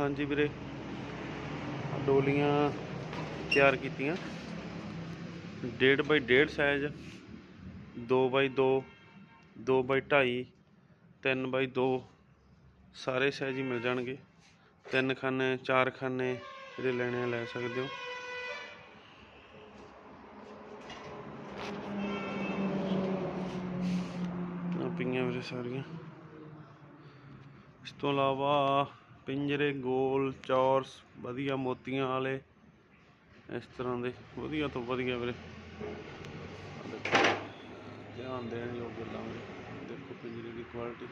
ਹਾਂਜੀ ਵੀਰੇ। ਡੋਲੀਆਂ ਤਿਆਰ ਕੀਤੀਆਂ। 1.5 ਬਾਈ 1.5 ਸਾਈਜ਼ 2 ਬਾਈ 2 2 ਬਾਈ 2.5 3 ਬਾਈ 2 ਸਾਰੇ ਸਾਈਜ਼ ਹੀ ਮਿਲ ਜਾਣਗੇ। ਤਿੰਨ ਖਾਨੇ, ਚਾਰ ਖਾਨੇ ਜਿਹੜੇ ਲੈਣੇ ਆ, ਲੈ ਸਕਦੇ ਹੋ। ਪਈਆਂ ਵੀਰੇ ਸਾਰੀਆਂ। ਇਸ ਤੋਂ ਇਲਾਵਾ ਪਿੰਜਰੇ ਗੋਲ ਚੌਰਸ ਵਧੀਆ ਮੋਤੀਆਂ ਵਾਲੇ। ਇਸ ਤਰ੍ਹਾਂ ਦੇ। ਵਧੀਆ ਤੋਂ ਵਧੀਆ ਵੀਰੇ। ਦੇਖੋ, ਧਿਆਨ ਦੇਣ ਯੋਗ ਗੱਲਾਂ ਵੀਰੇ। ਦੇਖੋ ਪਿੰਜਰੇ ਦੀ ਕੁਆਲਿਟੀ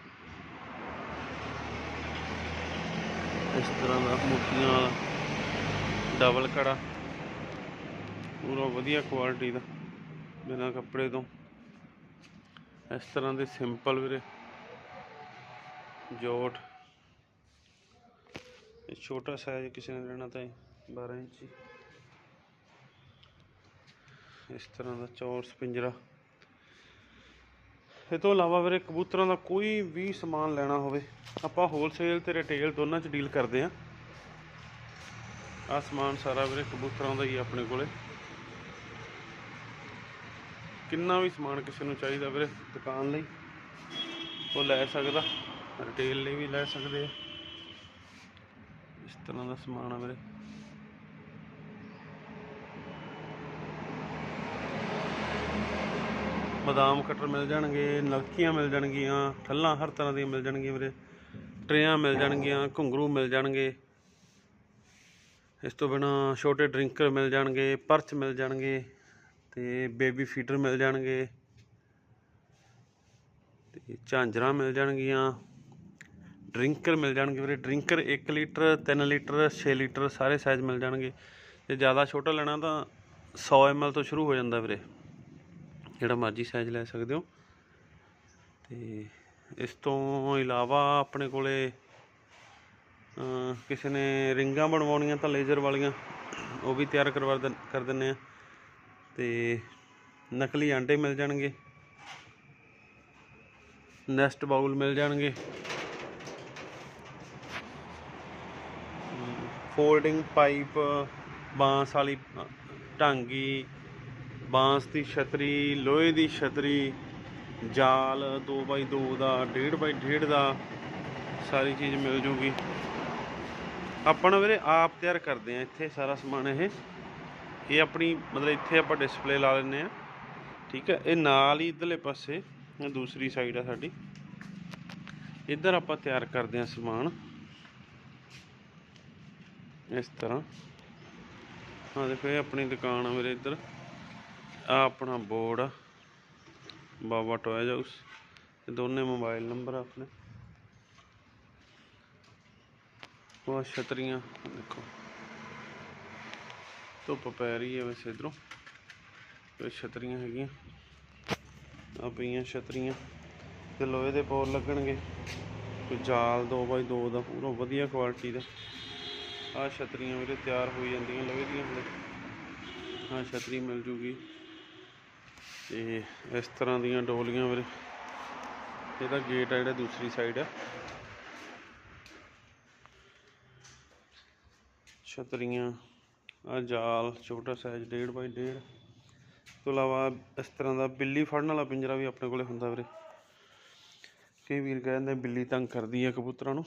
ਇਸ ਤਰ੍ਹਾਂ ਦਾ ਮੋਤੀਆਂ ਵਾਲਾ ਡਬਲ ਕੜਾ। ਪੂਰਾ ਵਧੀਆ ਕੁਆਲਿਟੀ ਦਾ। ਬਿਨਾਂ ਕੱਪੜੇ ਤੋਂ। ਇਸ ਤਰ੍ਹਾਂ ਦੇ ਸਿੰਪਲ ਵੀਰੇ। ਜੋਟ। ਇਹ ਛੋਟਾ ਸਾਈਜ਼ ਕਿਸੇ ਨੇ ਲੈਣਾ ਤਾਂ 12 ਇਸ ਤਰ੍ਹਾਂ ਦਾ ਚੌਰਸ ਪਿੰਜਰਾ ਇਹ ਤੋਂ ਇਲਾਵਾ ਵੀਰੇ ਕਬੂਤਰਾਂ ਦਾ ਕੋਈ ਵੀ ਸਮਾਨ ਲੈਣਾ ਹੋਵੇ, ਆਪਾਂ ਹੋਲਸੇਲ ਤੇ ਰਿਟੇਲ ਦੋਨਾਂ 'ਚ ਡੀਲ ਕਰਦੇ ਆ ਆ ਸਮਾਨ ਸਾਰਾ ਵੀਰੇ ਕਬੂਤਰਾਂ ਦਾ ਹੀ ਆਪਣੇ ਕੋਲੇ। ਕਿੰਨਾ ਵੀ ਸਮਾਨ ਕਿਸੇ ਨੂੰ ਚਾਹੀਦਾ ਵੀਰੇ ਦੁਕਾਨ ਲਈ, ਉਹ ਲੈ ਸਕਦਾ ਰਿਟੇਲ ਲਈ ਵੀ ਲੈ ਸਕਦੇ ਆ। ਇਸ ਤਰ੍ਹਾਂ ਦਾ ਸਮਾਨ ਆ ਵੀਰੇ। ਬਦਾਮ ਕਟਰ ਮਿਲ ਜਾਣਗੇ, ਨਲਕੀਆਂ ਮਿਲ ਜਾਣਗੀਆਂ ਠੱਲਾਂ ਹਰ ਤਰ੍ਹਾਂ ਦੀਆਂ ਮਿਲ ਜਾਣਗੀਆਂ ਵੀਰੇ। ਟਰੇਆਂ ਮਿਲ ਜਾਣਗੀਆਂ, ਘੁੰਗਰੂ ਮਿਲ ਜਾਣਗੇ। ਇਸ ਤੋਂ ਬਿਨਾ ਛੋਟੇ ਡਰਿੰਕਰ ਮਿਲ ਜਾਣਗੇ, ਪਰਚ ਮਿਲ ਜਾਣਗੇ ਤੇ ਬੇਬੀ ਫੀਡਰ ਮਿਲ ਜਾਣਗੇ। ਤੇ ਝਾਂਜਰਾਂ ਮਿਲ ਜਾਣਗੀਆਂ। ਡਰਿੰਕਰ ਮਿਲ ਜਾਣਗੇ ਵੀਰੇ। ਡਰਿੰਕਰ 1 ਲੀਟਰ 3 ਲੀਟਰ 6 ਲੀਟਰ ਸਾਰੇ ਸਾਈਜ਼ ਮਿਲ ਜਾਣਗੇ। ਜੇ ਜ਼ਿਆਦਾ ਛੋਟਾ ਲੈਣਾ ਤਾਂ 100 ml ਤੋਂ ਸ਼ੁਰੂ ਹੋ ਜਾਂਦਾ ਵੀਰੇ। ਜਿਹੜਾ ਮਰਜ਼ੀ ਸਾਈਜ਼ ਲੈ ਸਕਦੇ ਹੋ। ਤੇ ਇਸ ਤੋਂ ਇਲਾਵਾ ਆਪਣੇ ਕੋਲੇ ਕਿਸੇ ਨੇ ਰਿੰਗਾਂ ਬਣਵਾਉਣੀਆਂ ਤਾਂ ਲੇਜ਼ਰ ਵਾਲੀਆਂ, ਉਹ ਵੀ ਤਿਆਰ ਕਰਵਾ ਦਿੰ- ਕਰ ਦਿੰਨੇ ਆ। ਤੇ ਨਕਲੀ ਆਂਡੇ ਮਿਲ ਜਾਣਗੇ। ਨੈਸਟ ਬਾਉਲ ਮਿਲ ਜਾਣਗੇ। ਹੋਲਡਿੰਗ ਪਾਈਪ ਬਾਂਸ ਵਾਲੀ, ਢਾਂਗੀ, ਬਾਂਸ ਦੀ ਛਤਰੀ, ਲੋਹੇ ਦੀ ਛਤਰੀ, ਜਾਲ 2x2 ਦਾ 1.5x1.5 ਦਾ, ਸਾਰੀ ਚੀਜ਼ ਮਿਲ ਜੂਗੀ। ਆਪਾਂ ਨਾ ਵੀਰੇ ਆਪ ਤਿਆਰ ਕਰਦੇ ਆ ਇੱਥੇ ਸਾਰਾ ਸਮਾਨ ਇਹ। ਇਹ ਆਪਣੀ, ਮਤਲਬ ਇੱਥੇ ਆਪਾਂ ਡਿਸਪਲੇ ਲਾ ਲੈਂਦੇ ਆ ਠੀਕ ਹੈ, ਇਹ ਨਾਲ ਹੀ ਇਧਰਲੇ ਪਾਸੇ ਦੂਸਰੀ ਸਾਈਡ ਆ ਸਾਡੀ। ਇੱਧਰ ਆਪਾਂ ਤਿਆਰ ਕਰਦੇ ਆ ਸਮਾਨ। ਇਸ ਤਰ੍ਹਾਂ। ਹਾਂ ਦੇਖੋ, ਇਹ ਆਪਣੀ ਦੁਕਾਨ ਆ ਮੇਰੇ ਇੱਧਰ। ਆ ਆਪਣਾ ਬੋਰਡ ਆ। ਬਾਬਾ ਟੋਇਜ਼ ਹਾਊਸ ਇਹ ਦੋਨੇ ਮੋਬਾਈਲ ਨੰਬਰ ਆਪਣੇ। ਉਹ ਛਤਰੀਆਂ, ਦੇਖੋ। ਧੁੱਪ ਪੈ ਰਹੀ ਹੈ ਵੈਸੇ ਇਧਰੋਂ। ਇਹ ਛਤਰੀਆਂ ਹੈਗੀਆਂ। ਆ ਪਈਆਂ ਛਤਰੀਆਂ। ਤੇ ਲੋਹੇ ਦੇ ਪੋਰ ਲੱਗਣਗੇ। ਕੋਈ ਜਾਲ 2x2 ਦਾ ਪੂਰਾ ਵਧੀਆ ਕੁਆਲਿਟੀ ਦਾ। ਆ ਛਤਰੀਆਂ ਵੀਰੇ ਤਿਆਰ ਹੋਈ ਜਾਂਦੀਆਂ ਲੋਹੇ ਦੀਆਂ ਹਲੇ। ਆ ਛਤਰੀ ਮਿਲ ਜੂਗੀ। ਤੇ ਇਸ ਤਰ੍ਹਾਂ ਦੀਆਂ ਡੋਲੀਆਂ ਵੀਰੇ। ਇਹਦਾ ਗੇਟ ਆ ਜਿਹੜਾ ਦੂਸਰੀ ਸਾਈਡ ਆ। ਛਤਰੀਆਂ, ਆ ਜਾਲ, ਛੋਟਾ ਸਾਈਜ਼ 1.5 ਬਾਈ 1.5 ਤੋਂ ਇਲਾਵਾ ਇਸ ਤਰ੍ਹਾਂ ਦਾ ਬਿੱਲੀ ਫੜਨ ਵਾਲਾ ਪਿੰਜਰਾ ਵੀ ਆਪਣੇ ਕੋਲੇ ਹੁੰਦਾ ਵੀਰੇ। ਕਈ ਵੀਰ ਕਹਿੰਦੇ ਬਿੱਲੀ ਤੰਗ ਕਰਦੀ ਆ ਕਬੂਤਰਾਂ ਨੂੰ।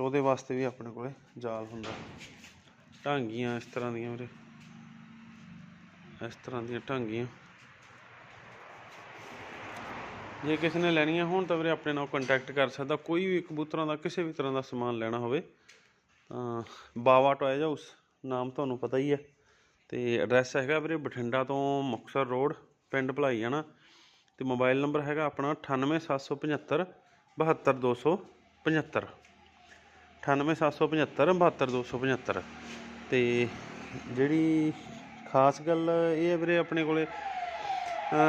ਤੇ ਉਹਦੇ ਵਾਸਤੇ ਵੀ ਆਪਣੇ ਕੋਲੇ ਜਾਲ ਹੁੰਦਾ। ਢਾਂਗੀਆਂ ਇਸ ਤਰ੍ਹਾਂ ਦੀਆਂ ਵੀਰੇ। ਇਸ ਤਰ੍ਹਾਂ ਦੀਆਂ ਢਾਂਗੀਆਂ। ਜੇ ਕਿਸੇ ਨੇ ਲੈਣੀਆਂ ਹੋਣ ਤਾਂ ਵੀਰੇ ਆਪਣੇ ਨਾਲ ਕੰਟੈਕਟ ਕਰ ਸਕਦਾ। ਕੋਈ ਵੀ ਕਬੂਤਰਾਂ ਦਾ, ਕਿਸੇ ਵੀ ਤਰ੍ਹਾਂ ਦਾ ਸਮਾਨ ਲੈਣਾ ਹੋਵੇ, ਤਾਂ ਬਾਵਾ ਟੋਇਜ਼ ਹਾਊਸ ਨਾਮ ਤੁਹਾਨੂੰ ਪਤਾ ਹੀ ਹੈ। ਤੇ ਐਡਰੈਸ ਹੈਗਾ ਵੀਰੇ ਬਠਿੰਡਾ ਤੋਂ ਮੁਕਤਸਰ ਰੋਡ, ਪਿੰਡ ਭਲਾਈ ਜਾਣਾ ਤੇ ਮੋਬਾਈਲ ਨੰਬਰ ਹੈਗਾ ਆਪਣਾ 98775 72275 98775 72275 ਤੇ ਜਿਹੜੀ ਖਾਸ ਗੱਲ ਇਹ ਹੈ ਵੀਰੇ ਆਪਣੇ ਕੋਲੇ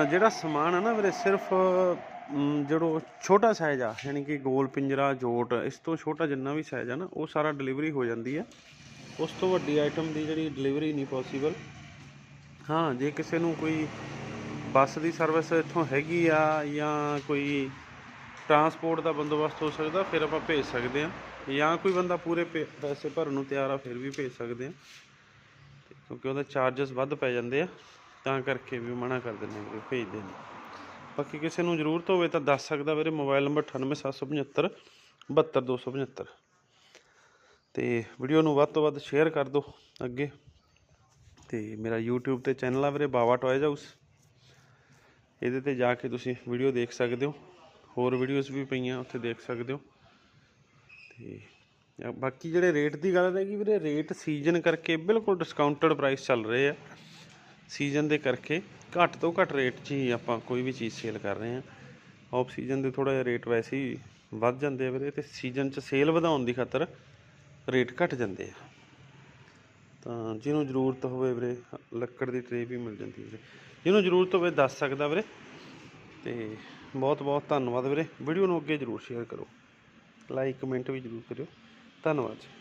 ਜਿਹੜਾ ਸਮਾਨ ਆ ਨਾ ਵੀਰੇ ਸਿਰਫ ਅਮ, ਜਿਹੜੋ ਛੋਟਾ ਸਾਈਜ਼ ਆ ਯਾਨੀ ਕਿ ਗੋਲ ਪਿੰਜਰਾ ਜੋਟ ਇਸ ਤੋਂ ਛੋਟਾ ਜਿੰਨਾ ਵੀ ਸਾਈਜ਼ ਆ ਨਾ ਉਹ ਸਾਰਾ ਡਿਲੀਵਰੀ ਹੋ ਜਾਂਦੀ ਆ ਉਸ ਤੋਂ ਵੱਡੀ ਆਈਟਮ ਦੀ ਜਿਹੜੀ ਡਿਲੀਵਰੀ ਨਹੀਂ ਪੋਸੀਬਲ ਹਾਂ ਜੇ ਕਿਸੇ ਨੂੰ ਕੋਈ ਬੱਸ ਦੀ ਸਰਵਿਸ ਇੱਥੋਂ ਹੈਗੀ ਆ ਜਾਂ ਕੋਈ ਟਰਾਂਸਪੋਰਟ ਦਾ ਬੰਦੋਬਸਤ ਹੋ ਸਕਦਾ ਫਿਰ ਆਪਾਂ ਭੇਜ ਸਕਦੇ ਹਾਂ ਜਾਂ ਕੋਈ ਬੰਦਾ ਪੂਰੇ ਪੇ- ਪੈਸੇ ਭਰਨ ਨੂੰ ਤਿਆਰ ਆ, ਫਿਰ ਵੀ ਭੇਜ ਸਕਦੇ ਹਾਂ ਤੇ ਕਿਉਂਕਿ ਉਹਦੇ ਚਾਰजेस ਵੱਧ ਪੈ ਜਾਂਦੇ ਆ, ਤਾਂ ਕਰਕੇ ਵੀ ਮਨਾ ਕਰ ਦਿੰਦੇ ਹਾਂ ਵੀ ਭੇਜਦੇ ਨਹੀਂ ਬਾਕੀ ਕਿਸੇ ਨੂੰ ਜ਼ਰੂਰਤ ਹੋਵੇ ਤਾਂ ਦੱਸ ਸਕਦਾ ਵੀਰੇ, ਮੋਬਾਈਲ ਨੰਬਰ 98775 72275 ਤੇ ਵੀਡੀਓ ਨੂੰ ਵੱਧ ਤੋਂ ਵੱਧ ਸ਼ੇਅਰ ਕਰ ਦਿਓ ਅੱਗੇ। ਤੇ ਮੇਰਾ YouTube ਤੇ ਚੈਨਲ ਆ ਵੀਰੇ, ਬਾਵਾ ਟੌਇਜ਼ ਹਾਊਸ ਇਹਦੇ ਤੇ ਜਾ ਕੇ ਤੁਸੀਂ ਵੀਡੀਓ ਦੇਖ ਸਕਦੇ ਹੋ। ਹੋਰ ਵੀਡੀਓਜ਼ ਵੀ ਪਈਆਂ, ਉੱਥੇ ਦੇਖ ਸਕਦੇ ਹੋ। ਤੇ ਬਾਕੀ ਜਿਹੜੇ ਰੇਟ ਦੀ ਗੱਲ ਰਹੇਗੀ ਵੀਰੇ, ਰੇਟ ਸੀਜ਼ਨ ਕਰਕੇ ਬਿਲਕੁਲ ਡਿਸਕਾਊਂਟਡ ਪ੍ਰਾਈਸ ਚੱਲ ਰਹੇ ਆ। ਸੀਜ਼ਨ ਦੇ ਕਰਕੇ ਘੱਟ ਤੋਂ ਘੱਟ ਰੇਟ 'ਚ ਹੀ ਆਪਾਂ ਕੋਈ ਵੀ ਚੀਜ਼ ਸੇਲ ਕਰ ਰਹੇ ਆ। ਆਫ ਸੀਜ਼ਨ ਦੇ ਥੋੜਾ ਜਿਹਾ ਰੇਟ ਵੈਸੇ ਹੀ ਵੱਧ ਜਾਂਦੇ ਆ ਵੀਰੇ ਤੇ ਸੀਜ਼ਨ 'ਚ ਸੇਲ ਵਧਾਉਣ ਦੀ ਖਾਤਰ ਰੇਟ ਘਟ ਜਾਂਦੇ ਆ। ਤਾਂ ਜਿਹਨੂੰ ਜ਼ਰੂਰਤ ਹੋਵੇ ਵੀਰੇ, ਲੱਕੜ ਦੀ ਟਰੇ ਵੀ ਮਿਲ ਜਾਂਦੀ ਹੈ ਵੀਰੇ। ਜਿਹਨੂੰ ਜ਼ਰੂਰਤ ਹੋਵੇ ਦੱਸ ਸਕਦਾ ਵੀਰੇ। ਤੇ ਬਹੁਤ ਬਹੁਤ ਧੰਨਵਾਦ ਵੀਰੇ। ਵੀਡੀਓ ਨੂੰ ਅੱਗੇ ਜ਼ਰੂਰ ਸ਼ੇਅਰ ਕਰੋ। ਲਾਈਕ ਕਮੈਂਟ ਵੀ ਜ਼ਰੂਰ ਕਰਿਓ। ਧੰਨਵਾਦ ਜੀ।